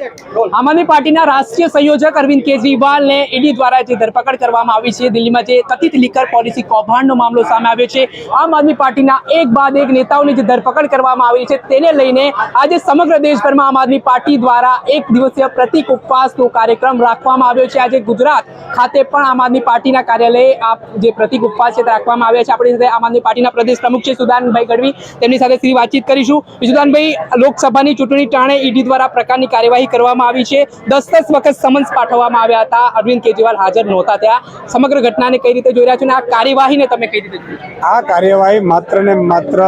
આમ આદમી પાર્ટીના રાષ્ટ્રીય સંયોજક અરવિંદ કેજરીવાલને ઈડી દ્વારા જે ધરપકડ કરવામાં આવી છે દિલ્હીમાં જે કથિત લીકર પોલિસી કૌભાંડનો મામલો સામે આવ્યો છે, આમ આદમી પાર્ટીના એક બાદ એક નેતાઓની જે ધરપકડ કરવામાં આવી છે તેને લઈને આજે સમગ્ર દેશભરમાં આમ આદમી પાર્ટી દ્વારા એક દિવસીય પ્રતિક ઉપવાસનો કાર્યક્રમ રાખવામાં આવ્યો છે. આજે ગુજરાત ખાતે પણ આમ આદમી પાર્ટીના કાર્યાલયે આ જે પ્રતિક ઉપવાસ છે રાખવામાં આવ્યા છે. આપણી સાથે આમ આદમી પાર્ટીના પ્રદેશ પ્રમુખ છે સુદાનભાઈ ગઢવી. તેમની સાથે શ્રી વાતચીત કરીશું. સુદાનભાઈ, લોકસભાની ચૂંટણી ટાણે ઈડી દ્વારા પ્રકારની કાર્યવાહી કરવામાં આવી છે. દસ દસ વખત સમન્સ પાઠવવામાં આવ્યા હતા. અરવિંદ કેજરીવાલ હાજર નહોતા ત્યાં. સમગ્ર ઘટનાને કઈ રીતે જોઈ રહ્યા છો આ કાર્યવાહીને તમે કઈ રીતે? આ કાર્યવાહી માત્ર ને માત્ર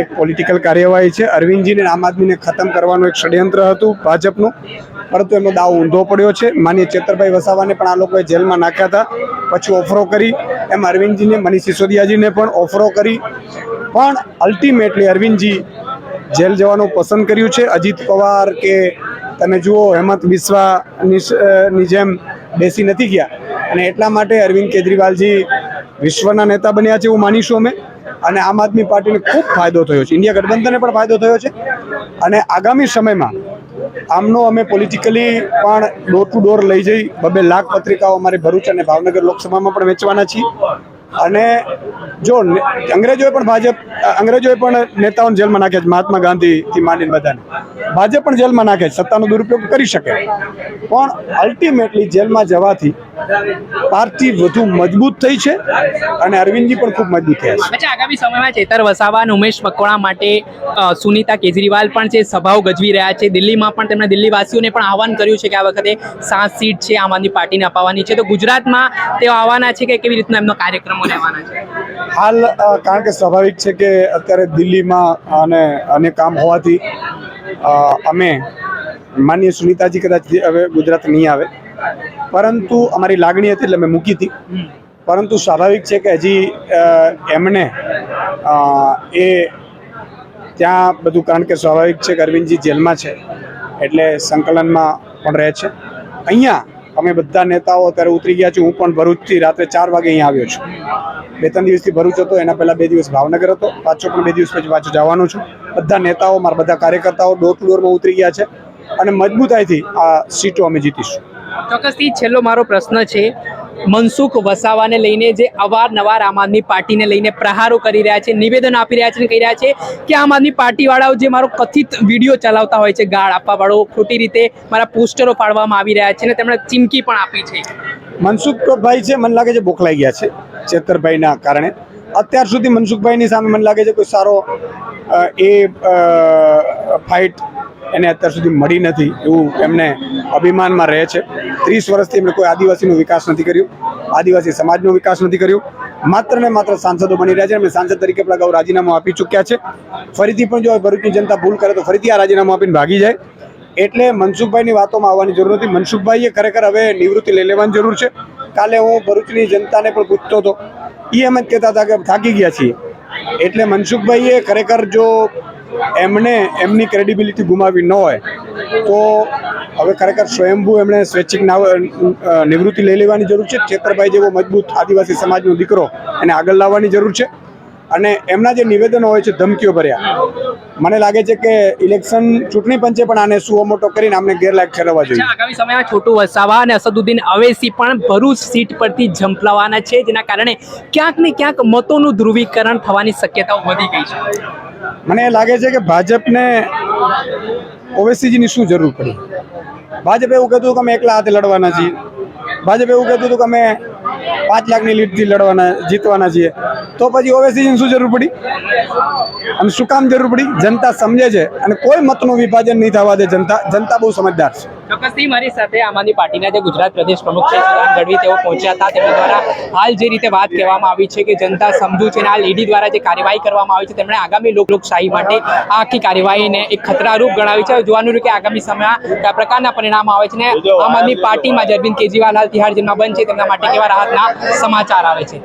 એક પોલિટિકલ કાર્યવાહી છે. અરવિંદજીને આમ આદમીને ખતમ કરવાનું એક ષડયંત્ર હતું ભાજપનું. પરંતુ એમનો દાવ ઊંધો પડ્યો છે. માન્ય ચેતરભાઈ વસાવાને પણ આ લોકોએ જેલમાં નાખ્યા હતા. પછી ઓફરો કરી. એમ અરવિંદજીને, મનીષ સિસોદિયાજીને પણ ઓફરો કરી. પણ અલ્ટિમેટલી અરવિંદજી જેલ જવાનું પસંદ કર્યું છે. અજીત પવાર કે તમે જુઓ, હેમંત વિશ્વાની જેમ બેસી નથી ગયા. અને એટલા માટે અરવિંદ કેજરીવાલજી વિશ્વના નેતા બન્યા છે એવું માનીશું અમે. અને આમ આદમી પાર્ટીને ખૂબ ફાયદો થયો છે. ઇન્ડિયા ગઠબંધનને પણ ફાયદો થયો છે. અને આગામી સમયમાં આમનો અમે પોલિટિકલી પણ ડોર ટુ ડોર લઈ જઈ, બબે લાખ પત્રિકાઓ અમારી ભરૂચ અને ભાવનગર લોકસભામાં પણ વેચવાના છીએ. અને જો અંગ્રેજોએ પણ ભાજપ, અંગ્રેજોએ પણ નેતાઓને જેલમાં નાખ્યા છે, મહાત્મા ગાંધીથી માંડીને બધાને. ભાજપ પણ જેલમાં નાખે સત્તાનો દુરુપયોગ કરી શકે. પણ અલ્ટિમેટલી જેલમાં જવાથી પાર્ટી વધુ મજબૂત થઈ છે અને અરવિંદજી પણ ખૂબ મજબૂત થયા છે. આગામી સમયમાં ચેતર વસાવા અને ઉમેશ મકવાણા માટે સુનીતા કેજરીવાલ પણ છે સભાઓ ગજવી રહ્યા છે. દિલ્હીમાં પણ તેમણે દિલ્હીવાસીઓને પણ આહવાન કર્યું છે કે આ વખતે સાત સીટ છે આમ આદમી પાર્ટીને અપાવવાની છે. તો ગુજરાતમાં તેઓ આવવાના છે કે કેવી રીતના એમનો કાર્યક્રમો લેવાના છે? હાલ કારણ કે સ્વાભાવિક છે કે અત્યારે દિલ્હીમાં અને અનેક કામ હોવાથી અમે માનીય સુનીતાજી કદાચ હવે ગુજરાત નહીં આવે. પરંતુ અમારી લાગણી હતી એટલે મેં મૂકી હતી. પરંતુ સ્વાભાવિક છે કે હજી એમને એ ત્યાં બધું કારણ કે સ્વાભાવિક છે કે અરવિંદજી જેલમાં છે. એટલે સંકલનમાં પણ રહે છે. અહીંયા અમે બધા નેતાઓ અત્યારે ઉતરી ગયા છે હું પણ ભરૂચથી રાત્રે ચાર વાગે અહીંયા આવ્યો છું. બે ત્રણ દિવસથી ભરૂચ હતો, એના પહેલાં બે દિવસ ભાવનગર હતો. પાછો પણ બે દિવસ પછી પાછો જવાનો છું. બધા નેતાઓ, મારા બધા કાર્યકર્તાઓ ડોર ટુ ડોરમાં ઉતરી ગયા છે. અને મજબૂતાઈથી આ સીટો અમે જીતીશું. ચોક્કસથી છેલ્લો મારો પ્રશ્ન છે મનસુખ વસાવાને લઈને જે અવારનવાર આમ આદમી પાર્ટીને લઈને પ્રહારો કરી રહ્યા છે, નિવેદન આપી રહ્યા છે કહી રહ્યા છે કે આમ આદમી પાર્ટીવાળાઓ જે મારો કથિત વીડિયો ચલાવતા હોય છે, ગાળ આપવાવાળો, ખોટી રીતે મારા પોસ્ટરો પાડવામાં આવી રહ્યા છે અને તેમણે ચીમકી પણ આપી છે. મનસુખભાઈ છે, મને લાગે છે બોખલાઈ ગયા છે ચેતરભાઈના કારણે. અત્યાર સુધી મનસુખભાઈની સામે મને લાગે છે કોઈ સારો એ ફાઇટ એને અત્યાર સુધી મળી નથી એવું એમને અભિમાનમાં રહે છે. ત્રીસ વર્ષથી એમણે કોઈ આદિવાસીનો વિકાસ નથી કર્યો, આદિવાસી સમાજનો વિકાસ નથી કર્યો. માત્ર ને માત્ર સાંસદો બની રહ્યા છે. એમણે સાંસદ તરીકે પણ અગાઉ રાજીનામું આપી ચૂક્યા છે. ફરીથી પણ જો ભરૂચની જનતા ભૂલ કરે તો ફરીથી આ રાજીનામું આપીને ભાગી જાય. એટલે મનસુખભાઈની વાતોમાં આવવાની જરૂર નથી. મનસુખભાઈએ ખરેખર હવે નિવૃત્તિ લઈ લેવાની જરૂર છે. કાલે હું ભરૂચની જનતાને પણ પૂછતો હતો. એ એમ જ કહેતા હતા કે થાકી ગયા છીએ. એટલે મનસુખભાઈએ ખરેખર જો એમને એમની ક્રેડિબિલિટી ગુમાવી ન હોય, તો હવે ખરેખર સ્વયંભૂ એમણે સ્વૈચ્છિક નાવ નિવૃત્તિ લઈ લેવાની જરૂર છે. છેતરભાઈ જેવો મજબૂત આદિવાસી સમાજનો દીકરો એને આગળ લાવવાની જરૂર છે. અને એમના જે નિવેદનો હોય છે ધમકીઓ ભર્યા. મને લાગે છે કે ઇલેક્શન ચૂંટણી પંચે પણ આને સુઓ મોટો કરીને આમને ગેરલાયક ઠેરવવા જોઈએ. આગામી સમયમાં છોટુ વસાવા અને અસદુદ્દીન અવેસી પણ ભરૂચ સીટ પરથી ઝંપલાવાના છે, જેના કારણે ક્યાંક ને ક્યાંક મતોનું ધ્રુવીકરણ થવાની શક્યતાઓ વધી ગઈ છે. મને એ લાગે છે કે ભાજપને ઓવેસીજીની શું જરૂર પડી? ભાજપે એવું કહેતું હતું કે અમે એકલા હાથે લડવાના છીએ. ભાજપે એવું કહેતું હતું કે અમે પાંચ લાખની લીડથી લડવાના, જીતવાના છીએ. તો પછી ઓવેસીજીની શું જરૂર પડી? અને શું કામ જરૂર પડી? જનતા સમજે છે અને કોઈ મતનું વિભાજન નહીં થવા દે જનતા. જનતા બહુ સમજદાર છે. મારી સાથે આમ આદમી પાર્ટીના જે ગુજરાત પ્રદેશ પ્રમુખ છે સુદાન ગઢવી, તેઓ પહોંચ્યા હતા. તેમના દ્વારા હાલ જે રીતે વાત કહેવામાં આવી છે કે જનતા સમજુ છે અને હાલ ઈડી દ્વારા જે કાર્યવાહી કરવામાં આવી છે, તેમણે આગામી લોક, લોકશાહી માટે આ આખી કાર્યવાહીને એક ખતરારૂપ ગણાવી છે. જોવાનું રહ્યું કે આગામી સમયમાં કયા પ્રકારના પરિણામ આવે છે ને આમ આદમી પાર્ટીમાં જે અરવિંદ કેજરીવાલ હાલ તિહાર જેલમાં બંધ છે, તેમના માટે કેવા રાહતના સમાચાર આવે છે.